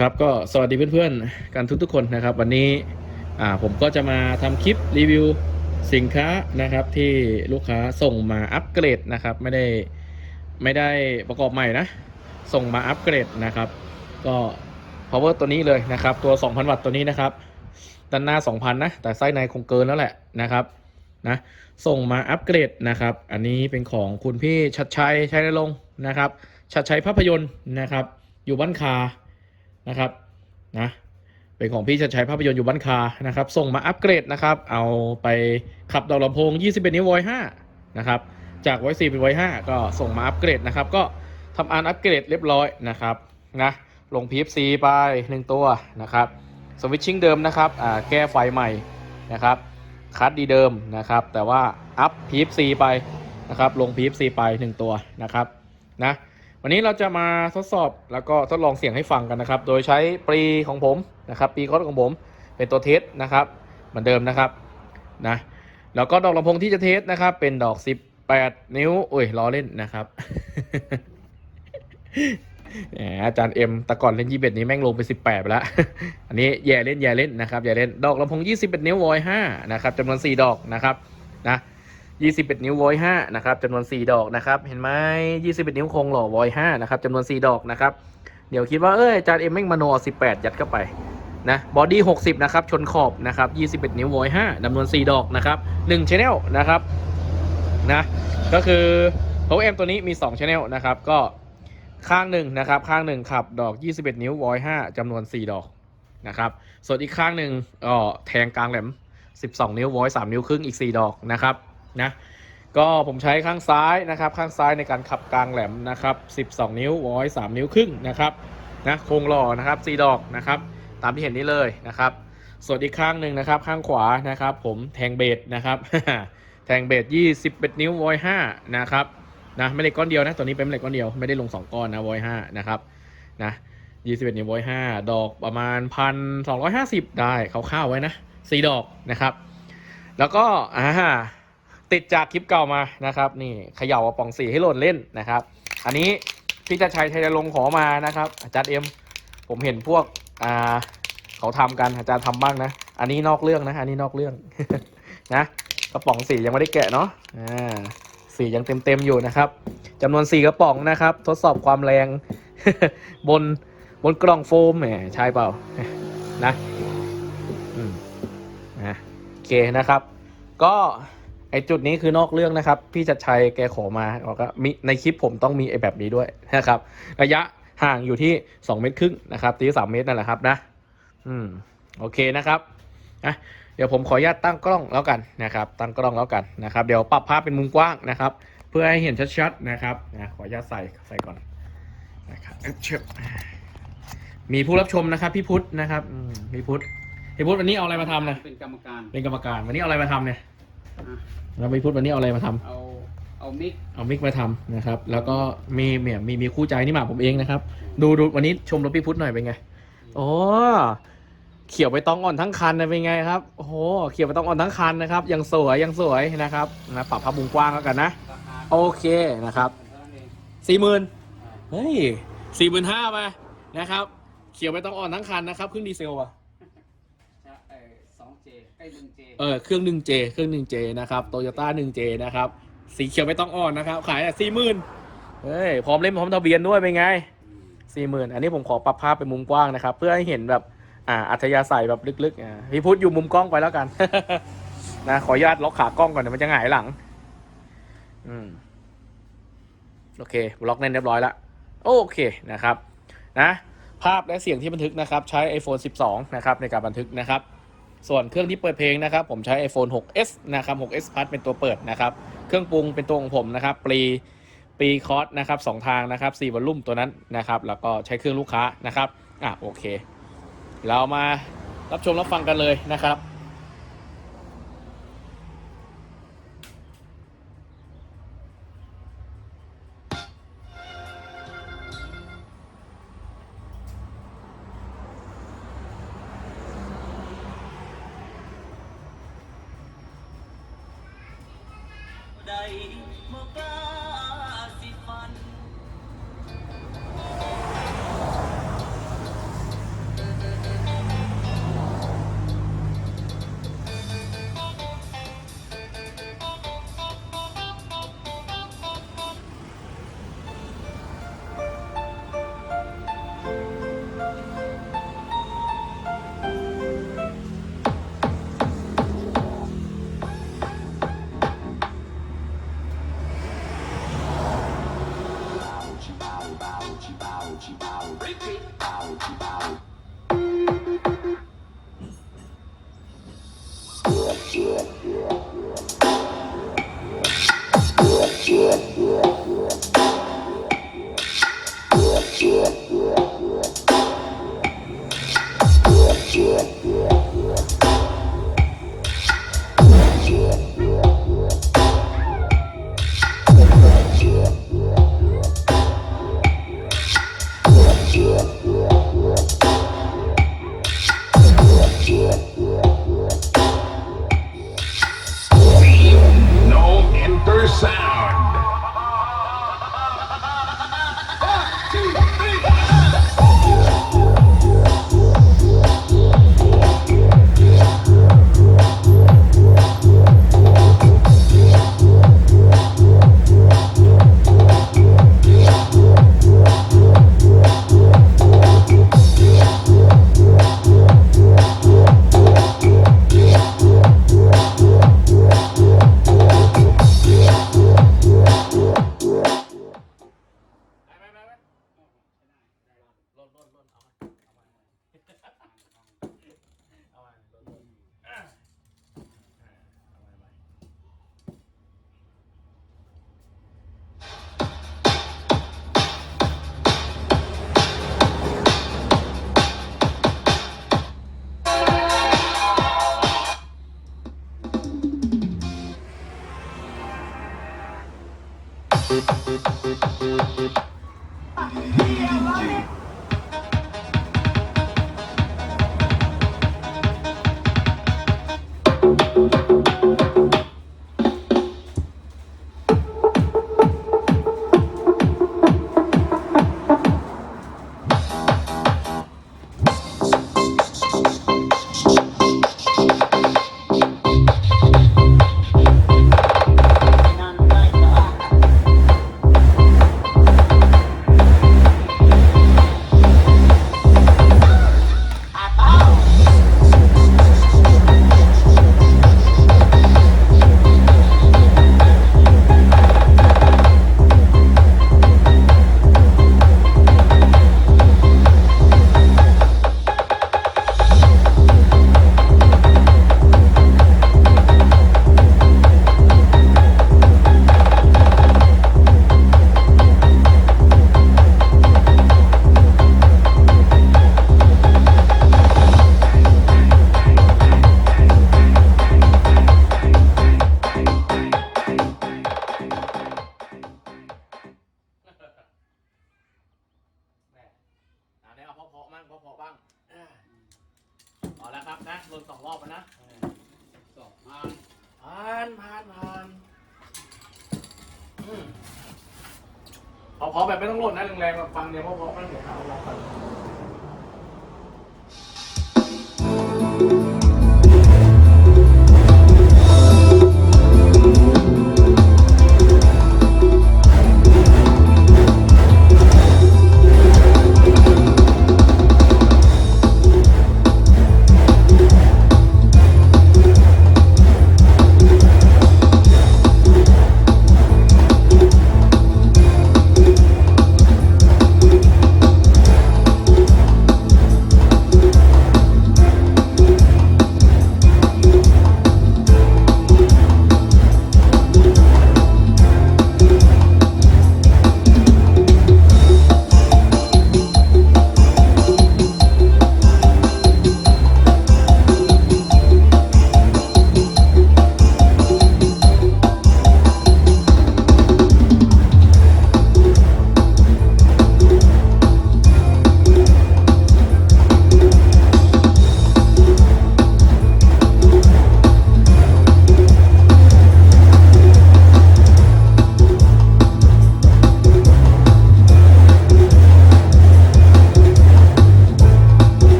ครับก็สวัสดีเพื่อนๆกันทุกๆคนนะครับ วันนี้ผมก็จะมาทำคลิปรีวิวสินค้านะครับที่ลูกค้าส่งมาอัปเกรดนะครับ ไม่ได้ไม่ได้ประกอบใหม่นะ ส่งมาอัปเกรดนะครับ ก็ power ตัวนี้เลยนะครับ ตัว 2,000 วัตต์ตัวนี้นะครับด้านหน้า 2,000 นะ แต่ไส้ในคงเกินแล้วแหละนะครับนะส่งมาอัปเกรดนะครับ อันนี้เป็นของคุณพี่ชัดชัยชัยนรงค์นะครับชัดชัยภาพยนตร์นะครับ อยู่บ้านคา นะครับนะเป็นของพี่ชัดชัยภาพยนตร์อยู่บ้านคานะครับ ส่งมาอัปเกรดนะครับ เอาไปขับดอกลำโพง 21 นิ้วไว5นะครับ จากไว4เป็นไว5ก็ส่งมาอัปเกรดนะครับ ก็ทำอันอัปเกรดเรียบร้อยนะครับนะลง PFC ไป 1 ตัวนะครับสวิตชิ่งเดิมนะครับอ่าแก้ไฟใหม่นะครับคัดดีเดิมนะครับ แต่ว่าอัพ PFC ไปนะครับ ลง PFC ไป 1 ตัวนะครับนะ วันนี้เราจะมาทดสอบแล้วก็ทดลองเสียงให้ฟังกันนะครับ โดยใช้ปรีของผมนะครับปรีคอร์สของผมเป็นตัวเทสนะครับ เหมือนเดิมนะครับนะแล้วก็ดอกลำโพงที่จะเทสนะครับ เป็นดอก 18 นิ้วโอ้ยล้อเล่นนะครับอาจารย์เอ็มแต่ก่อนเล่น 21 นี้แม่งลงไป 18ไปแล้ว อันนี้แย่เล่นแย่เล่นนะครับแย่เล่นดอกลำโพง 21 นิ้ววอย5นะครับจำนวน 4 ดอกนะครับนะ 21 นิ้ววอย5นะครับจำนวน 4 ดอกนะครับ เห็นไหม21 นิ้วคงหล่อวอย5นะครับจำนวน 4 ดอกนะครับ เดี๋ยวคิดว่า เอ้ยจารย์เอ็มแม่งมโน18 ยัดเข้าไปนะบอดี้60 นะครับ ชนขอบนะครับ 21 นิ้ววอย5จำนวน 4 ดอกนะครับ1 channel นะครับนะก็คือ power amp ตัวนี้มี 2 channel นะครับ ก็ข้างหนึ่งนะครับ ข้างหนึ่งขับดอก 21 นิ้ววอย5จำนวน 4 ดอกนะครับ ส่วนอีกข้างหนึ่งก็แทงกลางแหลม 12 นิ้ววอย3นิ้วครึ่งอีก 4 ดอกนะครับ นะก็ผมใช้ข้างซ้ายนะครับ ข้างซ้ายในการขับกลางแหลมนะครับ 12 นิ้ววอย3นิ้วครึ่งนะครับนะโครงหล่อนะครับ4ดอกนะครับ ตามที่เห็นนี้เลยนะครับ ส่วนอีกข้างหนึ่งนะครับ ข้างขวานะครับ ผมแทงเบสนะครับ แทงเบส21 นิ้ววอย5นะครับนะไม่ได้ก้อนเดียวนะตัวนี้เป็นเหล็กก้อนเดียวไม่ได้ลง 2 ก้อนนะวอย5นะครับนะ21นิ้ววอย5ดอกประมาณ 1,250 ได้คร่าวๆไว้นะ4ดอกนะครับ แล้วก็อ่า ติดจากคลิปเก่ามานะครับ นี่เขย่าเอาป่องสีให้หล่นเล่นนะครับ อันนี้พี่จะชัยชัยลงค์ขอมานะครับ อาจารย์เอ็มผมเห็นพวกอ่าเขาทำกันอาจารย์ทำบ้างนะ อันนี้นอกเรื่องนะ อันนี้นอกเรื่องนะกระป๋องสียังไม่ได้แกะเนาะอ่าสียังเต็มเต็มๆอยู่นะครับจำนวนสี่กระป๋องนะครับ ทดสอบความแรง บนบนกล่องโฟมแหมใช่เปล่านะอืมนะโอเคนะครับ ก็ ไอจุดนี้คือนอกเรื่องนะครับ พี่จัดชัยแกขอมาบอกว่ามีในคลิปผมต้องมีไอแบบนี้ด้วยนะครับ ระยะห่างอยู่ที่2เมตรครึ่งนะครับตีสามเมตรนั่นแหละครับนะ อืมโอเคนะครับนะเดี๋ยวผมขออนุญาตตั้งกล้องแล้วกันนะครับ ตั้งกล้องแล้วกันนะครับ เดี๋ยวปรับภาพเป็นมุมกว้างนะครับ เพื่อให้เห็นชัดๆนะครับนะขออนุญาตใส่ใส่ก่อนนะครับเอ๊ะเชิบมีผู้รับชมนะครับ พี่พุทธนะครับอืมพี่พุทธพี่พุทธวันนี้เอาอะไรมาทำเนี่ยเป็นกรรมการเป็นกรรมการ วันนี้เอาอะไรมาทำเนี่ยอะ แล้วพี่พุทธวันนี้เอาอะไรมาทำเอาเอามิกเอามิกมาทำนะครับ แล้วก็มีเมียมีมีคู่ใจนี่หมาผมเองนะครับ ดูดูวันนี้ชมรถพี่พุทธหน่อยเป็นไงโอ้เขียวไปตองอ่อนทั้งคันนะเป็นไงครับโอ้โหเขียวไปตองอ่อนทั้งคันนะครับยังสวยยังสวยนะครับนะปรับภาพมุมกว้างแล้วกันนะราคาโอเคนะครับเท่านั้นเองสี่หมื่นเฮ้ยสี่หมื่นห้าไปนะครับ เขียวไปตองอ่อนทั้งคันนะครับเครื่องดีเซลอะจะเออสอง เออเครื่องหนึ่งเจเครื่องหนึ่งเจนะครับโตโยต้าหนึ่งเจนะครับ สีเขียวไม่ต้องอ่อนนะครับ ขายอะสี่หมื่นเฮ้ยพร้อมเล่มพร้อมทะเบียนด้วยเป็นไงสี่หมื่นอันนี้ผมขอปรับภาพเป็นมุมกว้างนะครับ เพื่อให้เห็นแบบอ่าอัธยาศัยแบบลึกๆอ่าพี่พุทธอยู่มุมกล้องไปแล้วกัน นะขออนุญาตล็อกขากล้องก่อนเดี๋ยวมันจะหงายหลัง อืมโอเคล็อกแน่นเรียบร้อยล้วโอเคนะครับ นะ ภาพและเสียงที่บันทึกนะครับ ใช้ iPhone 12 นะครับในการบันทึกนะครับ ส่วนเครื่องที่เปิดเพลงนะครับผมใช้ iPhone 6s นะครับ 6s Plus เป็นตัวเปิดนะครับเครื่องปรุงเป็นตัวของผมนะครับปรีปรีคอร์สนะครับสองทางนะครับ4วอลลุ่มตัวนั้นนะครับแล้วก็ใช้เครื่องลูกค้านะครับอะโอเค เรามารับชมรับฟังกันเลยนะครับ เแล้วครับนะลนสองรอบแล้วนะสองพันผ่านผ่านผ่านอืมเพาะๆแบบไม่ต้องหล่นนะแรงๆแบบฟังเดียวเพาะๆมันเดี๋ยวเอาลองกัน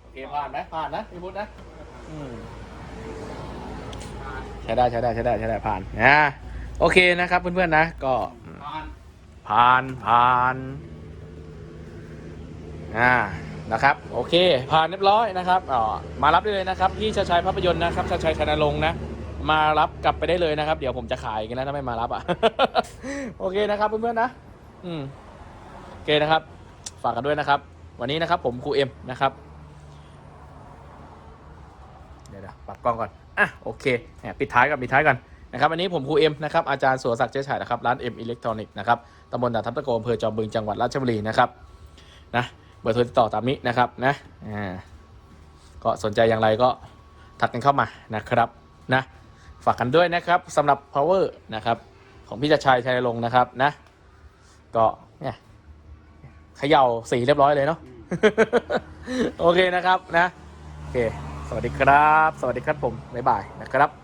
โอเคผ่านไหมผ่านนะพี่พุทธนะอืมใช้ได้ใช้ได้ใช้ได้ใช้ได้ผ่านนะโอเคนะครับเพื่อนๆนะก็ผ่านผ่านอ่านะครับ โอเค ผ่านเรียบร้อยนะครับอ๋อมารับได้เลยนะครับที่ชาชัยภาพยนตร์นะครับชาชัยชนรงค์นะมารับกลับไปได้เลยนะครับ เดี๋ยวผมจะขายกันแล้วถ้าไม่มารับอะ โอเคนะครับเพื่อนๆนะ อืม โอเคนะครับ ฝากกันด้วยนะครับ วันนี้นะครับผมครูเอ็มนะครับ เดี๋ยวปรับกล้องก่อน อะโอเคแหมปิดท้ายกันปิดท้ายกันนะครับวันนี้ผมครูเอ็มนะครับอาจารย์สุรศักดิ์เจ๊ฉายนะครับร้านเอ็มอิเล็กทรอนิกส์นะครับตำบลด่านทับตะโกอำเภอจอมบึงจังหวัดราชบุรีนะครับนะเบอร์โทรติดต่อตามนี้นะครับนะอ่าก็สนใจอย่างไรก็ทักกันเข้ามานะครับนะฝากกันด้วยนะครับสำหรับ power นะครับของพี่จัชัยชัยลงนะครับนะก็เนี่ย เขย่าสีเรียบร้อยเลยเนาะโอเคนะครับนะโอเค สวัสดีครับ สวัสดีครับผมบ๊ายบายนะครับ